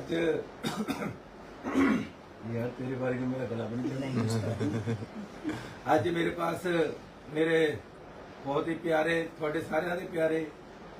ਅੱਜ ਯਾਰ ਤੇਰੇ ਬਾਰੇ ਮੇਰਾ ਗਲਾ ਬਣ ਗਿਆ। ਅੱਜ ਮੇਰੇ ਪਾਸ ਮੇਰੇ ਬਹੁਤ ਹੀ ਪਿਆਰੇ, ਤੁਹਾਡੇ ਸਾਰਿਆਂ ਦੇ ਪਿਆਰੇ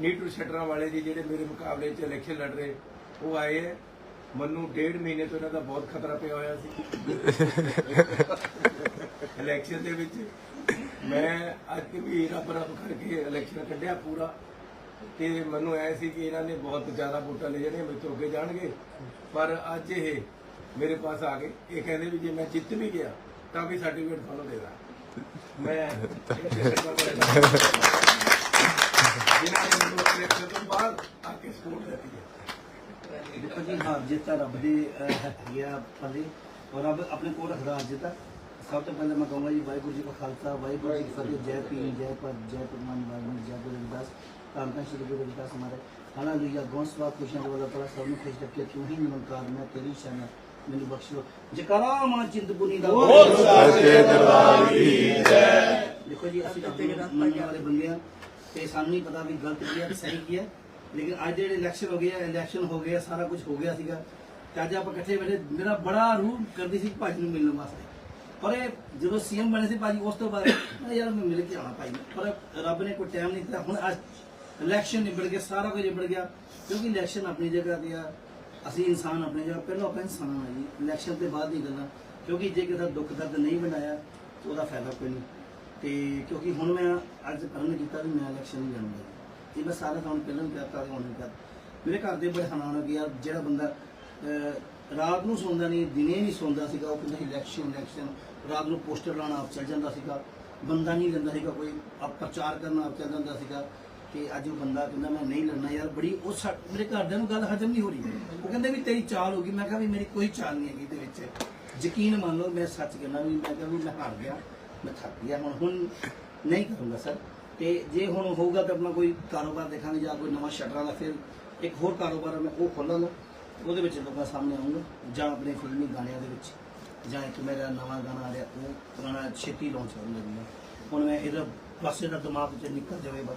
ਨੀਟੂ ਸ਼ਟਰਾਂ ਵਾਲੇ ਜੀ ਜਿਹੜੇ ਮੇਰੇ ਮੁਕਾਬਲੇ 'ਚ ਇਲੈਕਸ਼ਨ ਲੜ ਰਹੇ, ਉਹ ਆਏ ਹੈ। ਮੈਨੂੰ ਡੇਢ ਮਹੀਨੇ ਤੋਂ ਇਹਨਾਂ ਦਾ ਬਹੁਤ ਖਤਰਾ ਪਿਆ ਹੋਇਆ ਸੀ। ਇਲੈਕਸ਼ਨ ਦੇ ਵਿੱਚ ਮੈਂ ਅੱਜ ਵੀ ਰੱਬ ਰੱਬ ਕਰਕੇ ਇਲੈਕਸ਼ਨ ਕੱਢਿਆ ਪੂਰਾ। ਤੇ ਮੈਨੂੰ ਐ ਸੀ ਕਿ ਇਹਨਾਂ ਨੇ ਬਹੁਤ ਜ਼ਿਆਦਾ ਵੋਟਾਂ ਲੈ ਜਾਣੀਆਂ, ਮੇਰੇ ਤੋਂ ਅੱਗੇ ਜਾਣਗੇ। ਪਰ ਅੱਜ ਇਹ ਮੇਰੇ ਪਾਸ ਆ ਗਏ। ਇਹ ਕਹਿੰਦੇ ਵੀ ਜੇ ਮੈਂ ਜਿੱਤ ਵੀ ਗਿਆ, ਤਾਂ ਵੀ ਸਰਟੀਫਿਕੇਟ ਤੁਹਾਨੂੰ ਦੇ ਮੈਂ ਜਿਨ੍ਹਾਂ ਨੇ ਮੈਨੂੰ ਇਲੈਕਸ਼ਨ ਤੋਂ ਬਾਅਦ ਆ ਕੇ ਸਪੋਰਟ ਦਿੱਤੀ ਹੈ ਦੇਖੋ ਜੀ ਹਾਰ ਜਿੱਤ ਰੱਬ ਦੇ ਹੱਥ ਹੀ ਆ ਔਰ ਰੱਬ ਆਪਣੇ ਕੋਲ ਰੱਖਦਾ ਹਾਰ ਜਿੱਤ ਸਭ ਤੋਂ ਪਹਿਲਾਂ ਮੈਂ ਕਹੂੰਗਾ ਜੀ, ਵਾਹਿਗੁਰੂ ਜੀ ਕਾ ਖਾਲਸਾ, ਵਾਹਿਗੁਰੂ ਜੀ ਕੀ ਫਤਿਹ, ਜੈ ਪੀਰ ਜੈ ਪਰ ਜੈ ਪਰਮਾਨ ਵਾਹਿਗੁਰੂ ਜੈ ਗੁਰੂ ਰਵਿਦਾਸ ਧੰਨ ਸ਼੍ਰੀ ਗੁਰੂ ਰਵਿਦਾਸ ਹਮਾਰੇ ਹਾਲੇਲੂਇਆ ਗੋਸਵਾ ਖੁਸ਼ੀਆਂ ਦੇ ਵਾਲਾ ਪੜਾ ਸਭ ਨੂੰ ਖੁਸ਼ ਰੱਖੇ। ਤੂੰ ਹੀ ਨਿਮੰਕਾਰ ਮੈਂ ਤੇਰੀ ਸ਼ਾਨ ਮੈਨੂੰ ਬਖਸ਼ ਲੋ ਜਕਰਾ ਮਾਂ ਚਿੰਤਪੁਰਨੀ ਦਾ ਬੋਲ ਸੱਚੇ ਦਰਬਾਰ ਕੀ ਦੇਖੋ ਜੀ ਅਸੀਂ ਨੂੰ ਮੰਨਣ ਵਾਲੇ ਬੰਦੇ ਆ ਤੇ ਸਾਨੂੰ ਨਹੀਂ ਪਤਾ ਵੀ ਗਲਤ ਕੀ ਹੈ ਤੇ ਸਹੀ ਕੀ ਹੈ। ਲੇਕਿਨ ਅੱਜ ਜਿਹੜੇ ਇਲੈਕਸ਼ਨ ਹੋ ਗਏ ਆ ਇਲੈਕਸ਼ਨ ਹੋ ਗਏ ਆ ਸਾਰਾ ਕੁਝ ਹੋ ਗਿਆ ਸੀਗਾ। ਤੇ ਅੱਜ ਆਪਾਂ ਇਕੱਠੇ ਬੈਠੇ ਮੇਰਾ ਬੜਾ ਰੂਹ ਕਰਦੀ ਸੀ ਭਾਜੀ ਨੂੰ ਮਿਲਣ ਵਾਸਤੇ। ਪਰ ਇਹ ਜਦੋਂ ਸੀਐਮ ਬਣੇ ਸੀ ਭਾਜੀ ਉਸ ਤੋਂ ਬਾਅਦ ਯਾਰ ਮੈਂ ਮਿਲ ਕੇ ਆਉਣਾ ਭਾਈ। ਪਰ ਰੱਬ ਨੇ ਕੋਈ ਟਾਈਮ ਨਹੀਂ ਦਿੱਤਾ। ਹੁਣ ਅੱਜ ਇਲੈਕਸ਼ਨ ਨਿਬੜ ਗਿਆ, ਸਾਰਾ ਕੁਝ ਨਿਬੜ ਗਿਆ, ਕਿਉਂਕਿ ਇਲੈਕਸ਼ਨ ਆਪਣੀ ਜਗ੍ਹਾ ਤੇ ਆ। ਅਸੀਂ ਇਨਸਾਨ ਆਪਣੀ ਜਗ੍ਹਾ, ਪਹਿਲਾਂ ਆਪਾਂ ਇਨਸਾਨ ਆ ਜੀ। ਇਲੈਕਸ਼ਨ ਤੇ ਬਾਅਦ ਦੀ ਗੱਲਾਂ ਕਿਉਂਕਿ ਜੇ ਕਿਸੇ ਦਾ ਦੁੱਖ ਦਰਦ ਨਹੀਂ ਬਣਾਇਆ, ਤਾਂ ਉਹਦਾ ਫਾਇਦਾ ਕੋਈ ਨਹੀਂ। ਤੇ ਕਿਉਂਕਿ ਹੁਣ ਮੈਂ ਅੱਜ ਕਰਨ ਕੀਤਾ ਵੀ ਮੈਂ ਇਲੈਕਸ਼ਨ ਨਹੀਂ ਲੜੂੰਗਾ ਇਹ ਮੈਂ ਸਾਰਾ ਕੰਮ ਪਹਿਲਾਂ ਵੀ ਕਰਤਾ ਤੇ ਹੁਣ ਵੀ ਕਰ ਮੇਰੇ ਘਰ ਦੇ ਬੜੇ ਹੈਰਾਨ ਹੋ ਗਿਆ ਜਿਹੜਾ ਬੰਦਾ ਰਾਤ ਨੂੰ ਸੌਂਦਾ ਨਹੀਂ, ਦਿਨੇ ਨਹੀਂ ਸੌਂਦਾ ਸੀਗਾ, ਉਹ ਕਹਿੰਦਾ ਇਲੈਕਸ਼ਨ ਇਲੈਕਸ਼ਨ ਰਾਤ ਨੂੰ ਪੋਸਟਰ ਲਾਣਾ ਆਪ ਚੱਲ ਜਾਂਦਾ ਸੀਗਾ। ਬੰਦਾ ਨਹੀਂ ਲੈਂਦਾ ਸੀਗਾ ਕੋਈ, ਆਪ ਪ੍ਰਚਾਰ ਕਰਨਾ ਆਪ ਚੱਲ ਜਾਂਦਾ ਸੀਗਾ। ਕਿ ਅੱਜ ਉਹ ਬੰਦਾ ਕਹਿੰਦਾ ਮੈਂ ਨਹੀਂ ਲੜਨਾ ਯਾਰ ਬੜੀ ਉਹ ਸਾ- ਮੇਰੇ ਘਰਦਿਆਂ ਨੂੰ ਗੱਲ ਹਜਮ ਨਹੀਂ ਹੋ ਰਹੀ। ਉਹ ਕਹਿੰਦੇ ਵੀ ਤੇਰੀ ਚਾਲ ਹੋ ਗਈ। ਮੈਂ ਕਿਹਾ ਵੀ ਮੇਰੀ ਕੋਈ ਚਾਲ ਨਹੀਂ ਹੈਗੀ ਇਹਦੇ ਵਿੱਚ। ਯਕੀਨ ਮੰਨ ਲਓ ਮੈਂ ਸੱਚ ਕਹਿੰਦਾ ਵੀ ਮੈਂ ਕਿਹਾ ਵੀ ਮੈਂ ਹਾਰ ਗਿਆ। ਮੈਂ ਥੱਕ ਗਿਆ। ਹੁਣ ਹੁਣ ਨਹੀਂ ਕਰੂੰਗਾ ਸਰ। ਤੇ ਜੇ ਹੁਣ ਹੋਊਗਾ ਤਾਂ ਆਪਣਾ ਕੋਈ ਕਾਰੋਬਾਰ ਦੇਖਾਂਗੇ ਜਾਂ ਕੋਈ ਨਵਾਂ ਸ਼ਟਰਾਂ ਦਾ ਫਿਰ ਇੱਕ ਹੋਰ ਕਾਰੋਬਾਰ ਆ, ਮੈਂ ਉਹ ਖੋਲਾਂਗਾ ਉਹਦੇ ਵਿੱਚ ਲੋਕਾਂ ਸਾਹਮਣੇ ਆਉਂਗਾ ਜਾਂ ਆਪਣੇ ਫਿਲਮੀ ਗਾਣਿਆਂ ਦੇ ਵਿੱਚ। ਜਾਂ ਇੱਕ ਮੇਰਾ ਨਵਾਂ ਗਾਣਾ ਆ ਰਿਹਾ ਉਹ ਗਾਣਾ ਛੇਤੀ ਲਾਂਚ ਕਰਨ ਲੱਗੀ ਹਾਂ ਹੁਣ ਮੈਂ ਇਹਦਾ ਬਸ ਇਹਦਾ ਦਿਮਾਗ ਚ ਨਿਕਲ ਜਾਵੇ ਬਸ।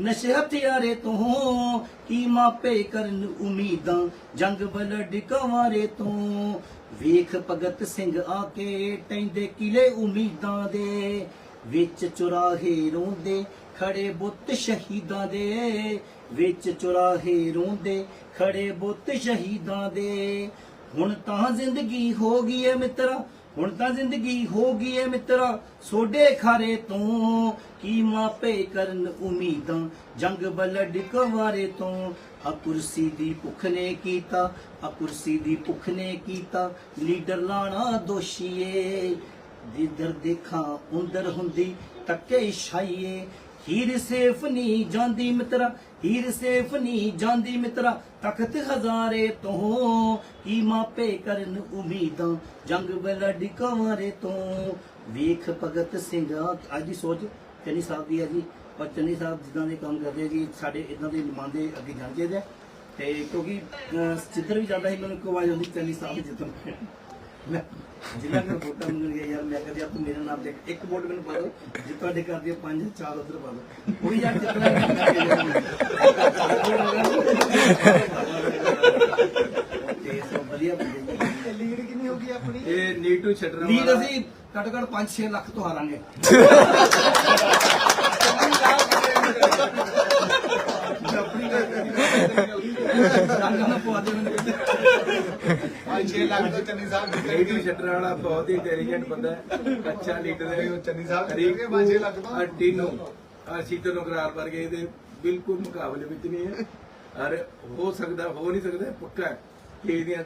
ਨਸ਼ੇ ਹਥਿਆਰੇ ਤੋਂ ਕੀ ਮਾਪੇ ਕਰਨ ਉਮੀਦਾਂ, ਜੰਗ ਬਲਡ ਕਵਾਰੇ ਤੋਂ। ਵੇਖ ਭਗਤ ਸਿੰਘ ਆ ਕੇ ਟੈਂਦੇ ਕਿਲੇ ਉਮੀਦਾਂ ਦੇ, ਵਿੱਚ ਚੁਰਾਹੇ ਰੋਂਦੇ ਖੜੇ ਬੁੱਤ ਸ਼ਹੀਦਾਂ ਦੇ। ਵਿੱਚ ਚੁਰਾਹੇ ਰੋਂਦੇ ਖੜੇ ਬੁੱਤ ਸ਼ਹੀਦਾਂ ਦੇ। ਹੁਣ ਤਾਂ ਜ਼ਿੰਦਗੀ ਹੋ ਗਈ ਏ ਮਿੱਤਰਾ ਹੁਣ ਤਾਂ ਜ਼ਿੰਦਗੀ ਹੋ ਗਈ ਏ ਮਿੱਤਰਾ, ਸੋਡੇ ਖਾਰੇ ਤੋਂ। ਕੀ ਮਾਪੇ ਕਰਨ ਉਮੀਦਾਂ, ਜੰਗ ਬਲਡ ਕਵਾਰੇ ਤੋਂ। ਆ ਕੁਰਸੀ ਦੀ ਭੁੱਖ ਨੇ ਕੀਤਾ, ਆ ਕੁਰਸੀ ਦੀ ਭੁੱਖ ਨੇ ਕੀਤਾ। ਲੀਡਰ ਲਾਣਾ ਦੋਸ਼ੀਏ, ਜਿੱਧਰ ਦੇਖਾਂ ਉੰਦਰ ਹੁੰਦੀ ਤੱਕੇ ਛਾਈਏ। ਹੀਰ ਸੇਫ ਨਹੀਂ ਜਾਂਦੀ ਮਿੱਤਰਾ ਹੀਰ ਸੇਫ ਨਹੀਂ ਜਾਂਦੀ ਮਿੱਤਰਾ ਤਖਤ ਹਜ਼ਾਰੇ ਤੋਂ। ਕੀ ਮਾਪੇ ਕਰਨ ਉਮੀਦਾਂ ਜੰਗ ਬਲਡ ਕਵਾਰੇ ਤੋਂ। ਵੇਖ ਭਗਤ ਸਿੰਘ ਅੱਜ ਦੀ ਸੋਚ ਚੰਨੀ ਸਾਹਿਬ ਦੀ ਹੈ ਜੀ। ਪਰ ਚੰਨੀ ਸਾਹਿਬ ਜਿੱਦਾਂ ਦੇ ਕੰਮ ਕਰਦੇ ਆ ਜੀ ਸਾਡੇ ਇਦਾਂ ਦੇ ਨੁਮਾਇੰਦੇ ਅੱਗੇ ਜਾਣ ਚਾਹੀਦੇ ਆ ਤੇ ਕਿਉਂਕਿ ਅਹ, ਜਿੱਧਰ ਵੀ ਜਾਂਦਾ ਸੀ ਮੈਨੂੰ ਇੱਕ ਆਵਾਜ਼ ਆਉਂਦੀ ਚੰਨੀ ਸਾਹਿਬ ਜਿੱਤਣ। ਮੈਂ ਜਿੰਨਾ ਕਰ ਵੋਟਾਂ ਮੰਗਣ ਗਿਆ ਯਾਰ ਮੈਂ ਕਹਿੰਦਾ ਤੂੰ ਮੇਰੇ ਨਾਮ ਤੇ ਇੱਕ ਵੋਟ ਮੈਨੂੰ ਪਾ ਦਿਓ ਜੇ ਤੁਹਾਡੇ ਘਰ ਦੀਆਂ ਪੰਜ ਚਾਰ ਉਧਰ ਪਾ ਦਿਓ। ਉਹ ਵੀ ਯਾਰ ਜਿੱਤਣਾ ਤੇ ਸੋ ਵਧੀਆ ਬੰਦੇ ਲੀਡ ਕਿੰਨੀ ਹੋਗੀ ਆਪਣੀ? ਇਹ ਨੀਟੂ ਸ਼ਟਰਾਂ ਲੀਡ ਵਾਲਾ। ਅਸੀਂ ਘੱਟੋ ਘੱਟ 5-6 ਲੱਖ ਤੋਂ ਹਾਰਾਂਗੇ। ਆਪਣੀ ਗੱਲ ਕਰੀ ਰੰਗਾਂ ਦਾ ਪਵਾ ਦੇ ਮੈਨੂੰ 5-6 ਲੱਖ ਦੇ ਚੰਨੀ ਸਾਹਿਬ ਨੀਟੂ ਜਿੱਤਣਗੇ ਸ਼ਟਰਾਂ ਵਾਲਾ ਬਹੁਤ ਹੀ ਇੰਟੈਲੀਜੈਂਟ ਬੰਦਾ ਹੈ। ਅੱਛਾ ਲੀਡਰ ਹੈ। ਉਹ ਚੰਨੀ ਸਾਹਿਬ ਜਿੱਤਣਗੇ 5-6 ਲੱਖ ਤੋਂ। ਅੱਡੀ ਨੂੰ ਆ ਸੀਤੋ ਨੂੰ ਗਰਾਰ ਵਰਗੇ ਇਹਦੇ ਬਿਲਕੁਲ ਮੁਕਾਬਲੇ ਵਿੱਚ ਨਹੀਂ ਹੈ। ਔਰ ਹੋ ਸਕਦਾ ਹੋ ਨਹੀਂ ਸਕਦਾ ਪੱਕਾ ਹੈ। ਕਿ ਇਹਦੀਆਂ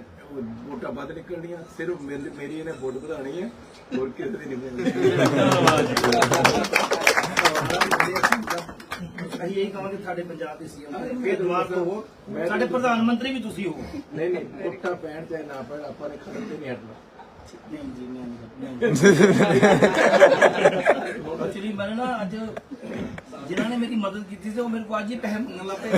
ਵੋਟਾਂ ਵੱਧ ਨਿਕਲਣੀਆਂ ਸਿਰਫ ਮੇਰੀ ਇਹਨੇ ਵੋਟ ਵਧਾਣੀ ਹੈ ਹੋਰ ਕਿਸੇ ਦੀ ਨਹੀਂ ਅਸੀਂ ਇਹੀ ਕਹਾਂਗੇ ਸਾਡੇ ਪੰਜਾਬ ਦੇ ਸੀਐਮ ਤੋਂ ਹੋ ਮੈਂ- ਸਾਡੇ ਪ੍ਰਧਾਨ ਮੰਤਰੀ ਵੀ ਤੁਸੀਂ ਹੋ ਨਹੀਂ ਨਹੀਂ ਵੋਟਾਂ ਪੈਣ ਚਾਹੇ ਨਾ ਪੈਣ ਆਪਾਂ ਨੇ ਖੜਨ ਤੇ ਨਹੀਂ ਹਟਣਾ। ਨਹੀਂ ਜੀ ਮੈਂ ਨਹੀਂ ਐਕਚੁਅਲੀ ਨਹੀਂ ਮੈਂ ਨਾ ਅੱਜ ਜਿਨ੍ਹਾਂ ਨੇ ਮੇਰੀ ਮਦਦ ਕੀਤੀ ਸੀ ਉਹ ਮੇਰੇ ਕੋਲ ਅੱਜ ਹੀ ਪੈਸੇ ਮੰਗਣ ਲੱਗ ਪਏ।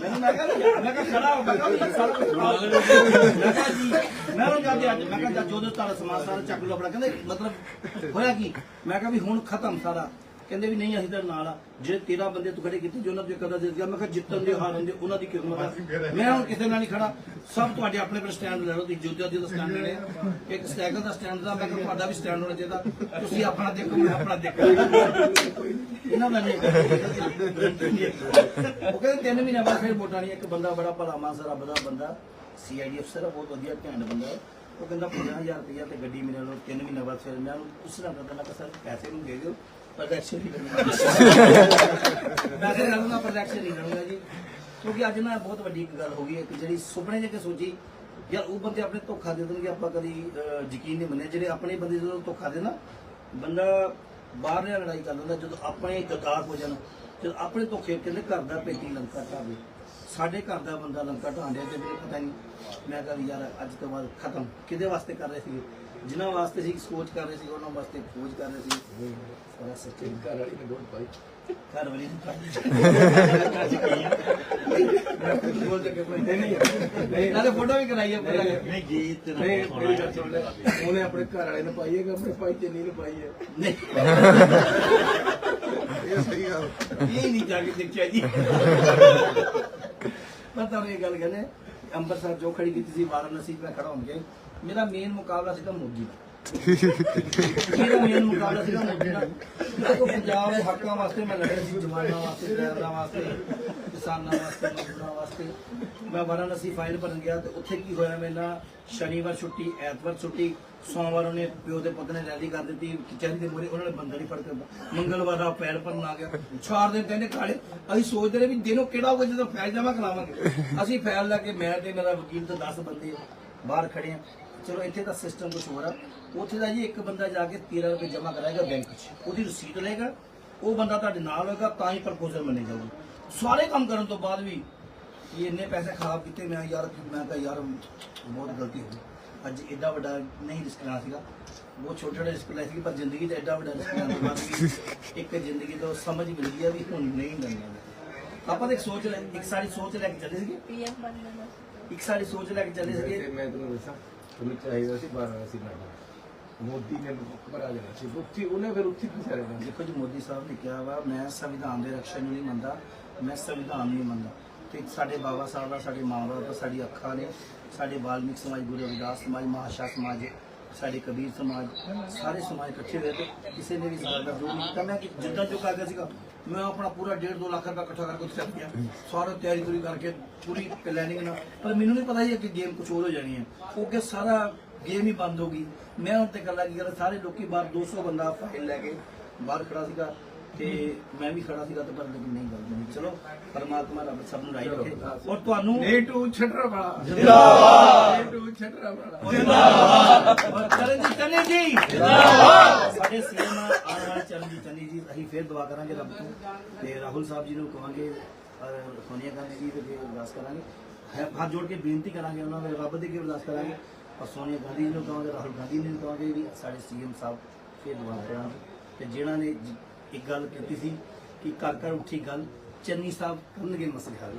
ਮੈਨੂੰ ਮੈਂ ਕਿਹਾ ਮੈਂ ਕਿਹਾ ਖੜਾ ਹੋ ਮੈਂ ਕਿਹਾ ਵੀ ਸਾਰਾ ਕੁਝ ਖਾ ਲੈ ਮੈਂ ਕਿਹਾ ਜੀ ਮੈਂ ਉਹ ਜਾਂਦੇ ਅੱਜ ਮੈਂ ਕਿਹਾ ਤਾਰਾ ਸਮਾਨ ਸਾਰਾ ਚੱਕ ਲਓ ਆਪਣਾ। ਕਹਿੰਦੇ ਮਤਲਬ ਹੋਇਆ ਕੀ? ਮੈਂ ਕਿਹਾ ਵੀ ਹੁਣ ਖਤਮ ਸਾਰਾ। ਕਹਿੰਦੇ ਵੀ ਨਹੀਂ ਅਸੀਂ ਤਾਂ ਨਾਲ ਆ। ਜਿਹੜੇ 13 ਬੰਦੇ ਤੂੰ ਖੜੇ ਕੀਤੇ ਜੋ ਉਹਨਾਂ ਦੇ ਕਦਾ ਦੇ ਗਿਆ ਮੈਂ ਕਿਹਾ ਜਿੱਤਣ ਦੇ ਹਾਰਨ ਦੇ ਉਹਨਾਂ ਦੀ ਕਿਸਮਤ ਆ। ਮੈਂ ਹੁਣ ਕਿਸੇ ਨਾਲ ਨਹੀਂ ਖੜਾ। ਸਭ ਤੁਹਾਡੇ ਆਪਣੇ ਆਪਣੇ ਸਟੈਂਡ ਲੈ ਲਓ ਤੁਸੀਂ ਜੋਧਾ ਜੀ ਦਾ ਸਟੈਂਡ ਲੈਣੇ ਆ। ਇੱਕ ਸਾਈਕਲ ਦਾ ਸਟੈਂਡ ਦਾ ਮੈਂ ਕਿਹਾ ਤੁਹਾਡਾ ਵੀ ਸਟੈਂਡ ਹੋਣਾ ਚਾਹੀਦਾ। ਤੁਸੀਂ ਆਪਣਾ ਦੇਖੋ ਮੈਂ ਆਪਣਾ ਦੇਖੋ ਇਹਨਾਂ ਦਾ ਨਹੀਂ ਉਹ ਕਹਿੰਦੇ ਤਿੰਨ ਮਹੀਨੇ ਬਾਅਦ ਫਿਰ ਵੋਟਾਂ ਨਹੀਂ ਇੱਕ ਬੰਦਾ ਬੜਾ ਭਲਾ ਮਾਨਸਾ ਰੱਬ ਦਾ ਬੰਦਾ। ਸੀਆਈਡੀ ਅਫਸਰ ਆ ਬਹੁਤ ਵਧੀਆ ਘੈਂਟ ਬੰਦਾ ਹੈ। ਉਹ ਕਹਿੰਦਾ 50000 ਰੁਪਇਆ ਤੇ ਗੱਡੀ ਮੇਰੇ ਨਾਲ ਤਿੰਨ ਮਹੀਨੇ ਬਾਅਦ ਫਿਰ ਮੈਂ ਉਹਨੂੰ ਪੁੱਛਣਾ ਕਰਦਾ ਮੈਂ ਕਿਹਾ ਸਰ ਪੈਸੇ ਨੂੰ ਦੇ ਦਿਓ। ਪਰ ਐਕਸ਼ਨ ਨਹੀਂ ਕਰਨਾ ਪੈਸੇ ਲੱਗੂਗਾ ਨਹੀਂ ਕਰੂੰਗਾ ਜੀ, ਕਿਉਂਕਿ ਅੱਜ ਨਾ ਬਹੁਤ ਵੱਡੀ ਇੱਕ ਗੱਲ ਹੋ ਗਈ ਹੈ ਕਿ ਜਿਹੜੀ ਸੁਪਨੇ ਜੇ ਕੇ ਸੋਚੀ ਯਾਰ ਉਹ ਬੰਦੇ ਆਪਣੇ ਧੋਖਾ ਦੇ ਦੇਣਗੇ, ਆਪਾਂ ਕਦੀ ਯਕੀਨ ਨਹੀਂ ਮੰਨਿਆ, ਜਿਹੜੇ ਆਪਣੇ ਬੰਦੇ ਜਦੋਂ ਧੋਖਾ ਦੇ ਬੰਦਾ ਬਾਹਰ ਨਾਲ ਲੜਾਈ ਕਰ ਲੈਂਦਾ ਜਦੋਂ ਆਪਣੇ ਗਦਾਰ ਹੋ ਜਾਣ, ਜਦੋਂ ਆਪਣੇ ਧੋਖੇ ਕਹਿੰਦੇ ਘਰ ਦਾ ਪੇਟੀ ਲੰਕਾ ਢਾਵੇ। ਸਾਡੇ ਘਰ ਦਾ ਬੰਦਾ ਲੰਕਾ ਢਾਂਡਿਆ ਤੇ ਮੈਨੂੰ ਪਤਾ ਨਹੀਂ, ਮੈਂ ਕਿਹਾ ਵੀ ਯਾਰ, ਅੱਜ ਤੋਂ ਬਾਅਦ ਖਤਮ। ਕਿਹਦੇ ਵਾਸਤੇ ਕਰ ਰਹੇ ਸੀਗੇ? ਜਿਨ੍ਹਾਂ ਵਾਸਤੇ ਸੀ ਸੋਚ ਕਰ ਰਹੇ ਸੀ ਉਹਨਾਂ ਵਾਸਤੇ ਖੋਜ ਕਰ ਰਹੇ ਸੀ। ਸਾਰਾ ਸੱਚੇ ਘਰ ਵਾਲੀ ਨੇ ਵੋਟ ਪਾਈ ਘਰ ਵਾਲੀ ਨੂੰ ਬੋਲ ਕੇ ਕੋਈ ਨਹੀਂ ਨਾਲੇ ਫੋਟੋ ਵੀ ਕਰਾਈ ਹੈ ਪਹਿਲਾਂ ਨਹੀਂ ਗੀਤ ਨਹੀਂ ਮੇਰੀ ਗੱਲ ਸੁਣ ਲੈ। ਉਹਨੇ ਆਪਣੇ ਘਰ ਵਾਲੇ ਨੂੰ ਪਾਈ ਹੈ ਕਿ ਆਪਣੇ ਭਾਈ ਚੰਨੀ ਨੂੰ ਪਾਈ ਹੈ? ਨਹੀਂ। ਇਹ ਸਹੀ ਗੱਲ। ਇਹ ਨਹੀਂ ਜਾ ਕੇ ਦੇਖਿਆ ਜੀ। ਮੈਂ ਤੁਹਾਨੂੰ ਇਹ ਗੱਲ ਕਹਿੰਦੇ ਅੰਮ੍ਰਿਤਸਰ ਜੋ ਖੜੀ ਕੀਤੀ ਸੀ ਵਾਰਾਣਸੀ, ਮੈਂ ਖੜਾ ਹੋਣ ਮੇਰਾ ਮੇਨ ਮੁਕਾਬਲਾ ਸੀਗਾ ਮੋਦੀ ਦਾ। ਮੇਰਾ ਮੇਨ ਮੁਕਾਬਲਾ ਸੀਗਾ ਮੋਦੀ ਦਾ ਦੇਖੋ ਪੰਜਾਬ ਦੇ ਹੱਕਾਂ ਵਾਸਤੇ ਮੈਂ ਲੜਿਆ ਸੀ ਜਵਾਨਾਂ ਵਾਸਤੇ ਡਰਾਈਵਰਾਂ ਵਾਸਤੇ ਕਿਸਾਨਾਂ ਵਾਸਤੇ ਮਜ਼ਦੂਰਾਂ ਵਾਸਤੇ ਮੈਂ ਵਾਰਾਣਸੀ ਫਾਈਲ ਭਰਨ ਗਿਆ ਤੇ ਉੱਥੇ ਕੀ ਹੋਇਆ ਮੇਰੇ ਸ਼ਨੀਵਾਰ ਛੁੱਟੀ ਐਤਵਾਰ ਛੁੱਟੀ ਸੋਮਵਾਰ ਉਹਨੇ ਪਿਓ ਦੇ ਪੁੱਤ ਨੇ ਰੈਲੀ ਕਰ ਦਿੱਤੀ ਕਚਹਿਰੀ ਦੇ ਮੂਹਰੇ ਉਹਨਾਂ ਨੇ ਬੰਦਾ ਨਹੀਂ ਫੜ ਮੰਗਲਵਾਰ ਦਾ ਪੈਰ ਭਰਨ ਆ ਗਿਆ ਚਾਰ ਦਿਨ ਕਹਿੰਦੇ ਕਾਲੇ ਅਸੀਂ ਸੋਚਦੇ ਰਹੇ ਵੀ ਦਿਨੋਂ ਕਿਹੜਾ ਹੋਊਗਾ ਜਦੋਂ ਫੈਲ ਜਾਵਾ ਕਰਾਵਾਂਗੇ ਅਸੀਂ ਫੈਲ ਲਾ ਕੇ ਮੈਂ ਤੇ ਮੇਰਾ ਵਕੀਲ ਤੇ 10 ਬੰਦੇ ਬਾਹਰ ਖੜੇ ਆ ਚਲੋ ਇੱਥੇ ਦਾ ਸਿਸਟਮ ਕੁਝ ਹੋਰ ਆ। ਉੱਥੇ ਦਾ ਜੀ ਇੱਕ ਬੰਦਾ ਜਾ ਕੇ 13 ਰੁਪਏ ਜਮ੍ਹਾਂ ਕਰਾਏਗਾ ਬੈਂਕ 'ਚ। ਉਹਦੀ ਰਸੀਦ ਲਏਗਾ ਉਹ ਬੰਦਾ ਤੁਹਾਡੇ ਨਾਲ ਹੋਏਗਾ ਤਾਂ ਹੀ ਪ੍ਰਪੋਜ਼ਲ ਮੰਨੇ ਜਾਊਗੀ। ਸਾਰੇ ਕੰਮ ਕਰਨ ਤੋਂ ਬਾਅਦ ਵੀ ਇਹ ਇੰਨੇ ਪੈਸੇ ਖਰਾਬ ਕੀਤੇ ਮੈਂ ਯਾਰ ਮੈਂ ਕਿਹਾ ਯਾਰ ਬਹੁਤ ਗਲਤੀ ਹੋ ਗਈ। ਅੱਜ ਐਡਾ ਵੱਡਾ ਨਹੀਂ ਰਿਸਕ ਲੈਣਾ ਸੀਗਾ। ਬਹੁਤ ਛੋਟਾ ਜਿਹਾ ਰਿਸਕ ਲਿਆ ਸੀ ਪਰ ਜ਼ਿੰਦਗੀ 'ਚ ਐਡਾ ਵੱਡਾ ਰਿਸਕ ਲੈਣ ਤੋਂ ਬਾਅਦ ਵੀ ਇੱਕ ਜ਼ਿੰਦਗੀ ਤੋਂ ਸਮਝ ਮਿਲਦੀ ਆ ਵੀ ਹੁਣ ਨਹੀਂ ਲੈਣਾ ਆਪਾਂ ਤਾਂ ਇੱਕ ਸੋਚ ਲੈ ਇੱਕ ਸਾਡੀ ਸੋਚ ਲੈ ਕੇ ਚੱਲੇ ਸੀਗੇ। ਪੀਐਮ ਬਣ ਜਾਣਾ ਇੱਕ ਸਾਡੀ ਸੋਚ ਲੈ ਕੇ ਚੱਲੇ ਤੇ ਸੀਗੇ। ਮੈਂ ਤੁਹਾਨੂੰ ਦੱਸਾਂ ਤੁਹਾਨੂੰ ਚਾਹੀਦਾ ਸੀ ਵਾਰਾਣਸੀ ਲੜਨਾ ਮੋਦੀ ਨੇ ਭਰਾ ਦੇਣਾ ਸੀ। ਉੱਥੇ ਉਹਨੇ ਫਿਰ ਉੱਥੇ ਫਸਾ ਰਹਿਣਾ ਸੀ ਦੇਖੋ ਜੀ, ਮੋਦੀ ਸਾਹਿਬ ਨੇ ਕਿਹਾ ਵਾ, ਮੈਂ ਸੰਵਿਧਾਨ ਦੇ ਰਕਸ਼ਾ ਨੂੰ ਨਹੀਂ ਮੰਨਦਾ, ਮੈਂ ਸੰਵਿਧਾਨ ਨਹੀਂ ਮੰਨਦਾ। ਤੇ ਸਾਡੇ ਬਾਬਾ ਸਾਹਿਬ ਦਾ ਸਾਡੇ ਮਾਂ ਬਾਪ ਦਾ ਸਾਡੀ ਅੱਖਾਂ ਨੇ, ਸਾਡੇ ਵਾਲਮੀਕ ਸਮਾਜ, ਗੁਰੂ ਰਵਿਦਾਸ ਸਮਾਜ, ਮਹਾਸ਼ਾ ਸਮਾਜ, ਸਾਡੇ ਕਬੀਰ ਸਮਾਜ, ਸਾਰੇ ਸਮਾਜ ਇਕੱਠੇ ਹੋਏ ਤੇ ਕਿਸੇ ਨੇ ਵੀ ਇਸ ਗੱਲ ਨਹੀਂ ਕੀਤਾ, ਮੈਂ ਕਿ ਜਿੱਦਾਂ ਜੋ ਕਰ ਗਿਆ ਸੀਗਾ ਮੈਂ ਆਪਣਾ ਪੂਰਾ 1.5 2 ਲੱਖ ਰੁਪਏ ਇਕੱਠਾ ਕਰਕੇ ਉੱਥੇ ਚੱਲ ਗਿਆ ਸਾਰਾ ਤਿਆਰੀ ਤੁਰੀ ਕਰਕੇ ਪੂਰੀ ਪਲੈਨਿੰਗ ਨਾਲ। ਪਰ ਮੈਨੂੰ ਨਹੀਂ ਪਤਾ ਸੀ ਕਿ ਗੇਮ ਕੁਝ ਹੋਰ ਹੋ ਜਾਣੀ ਹੈ। ਉਹ ਕਿ ਸਾਰਾ ਗੇਮ ਹੀ ਬੰਦ ਹੋ ਗਈ। ਮੈਂ ਹੁਣ ਤੇ ਗੱਲਾਂ ਕੀ ਕਰ, ਸਾਰੇ ਲੋਕੀ ਬਾਹਰ 200 ਬੰਦਾ ਫਾਈਲ ਲੈ ਕੇ ਬਾਹਰ ਖੜਾ ਸੀਗਾ। ਤੇ ਮੈਂ ਵੀ ਖੜਾ ਸੀਗਾ ਤੇ ਪਰ ਲੇਕਿਨ ਨਹੀਂ ਗੱਲ ਬਣੀ। ਚਲੋ ਪਰਮਾਤਮਾ ਰੱਬ ਸਭ ਨੂੰ ਰਾਈ ਰੱਖੇ। ਔਰ ਤੁਹਾਨੂੰ ਨਹੀਂ ਟੂ ਛੱਡਰ ਵਾਲਾ ਜਿੰਦਾਬਾਦ। ਨਹੀਂ ਟੂ ਛੱਡਰ ਵਾਲਾ ਔਰ ਚਰਨਜੀਤ ਚੰਨੀ ਜੀ ਜਿੰਦਾਬਾਦ। ਸਾਡੇ ਸੀਐਮ ਆਉਣ ਵਾਲੇ ਚਰਨਜੀਤ ਚੰਨੀ ਜੀ ਅਸੀਂ ਫੇਰ ਦੁਆ ਕਰਾਂਗੇ ਰੱਬ ਤੋਂ। ਤੇ ਰਾਹੁਲ ਸਾਹਿਬ ਜੀ ਨੂੰ ਕਹਾਂਗੇ ਔਰ ਸੋਨੀਆ ਗਾਂਧੀ ਜੀ ਦੇ ਅੱਗੇ ਅਰਦਾਸ ਕਰਾਂਗੇ। ਹੱਥ ਜੋੜ ਕੇ ਬੇਨਤੀ ਕਰਾਂਗੇ ਉਹਨਾਂ ਦੇ ਰੱਬ ਦੇ ਅੱਗੇ ਅਰਦਾਸ ਕਰਾਂਗੇ। ਔਰ ਸੋਨੀਆ ਗਾਂਧੀ ਜੀ ਨੂੰ ਕਹਾਂਗੇ ਰਾਹੁਲ ਗਾਂਧੀ ਜੀ ਨੂੰ ਕਹਾਂਗੇ ਵੀ ਸਾਡੇ ਸੀਐਮ ਸਾਹਿਬ ਫੇਰ ਦੁਆ ਕਰਾਂਗੇ। ਤੇ ਜਿਨ੍ਹਾਂ ਨੇ ਜ- ਇੱਕ ਗੱਲ ਕੀਤੀ ਸੀ ਕਿ ਘਰ ਘਰ ਉੱਠੀ ਗੱਲ ਚੰਨੀ ਸਾਹਿਬ ਕਰਨਗੇ ਮਸਲੇ ਹੱਲ।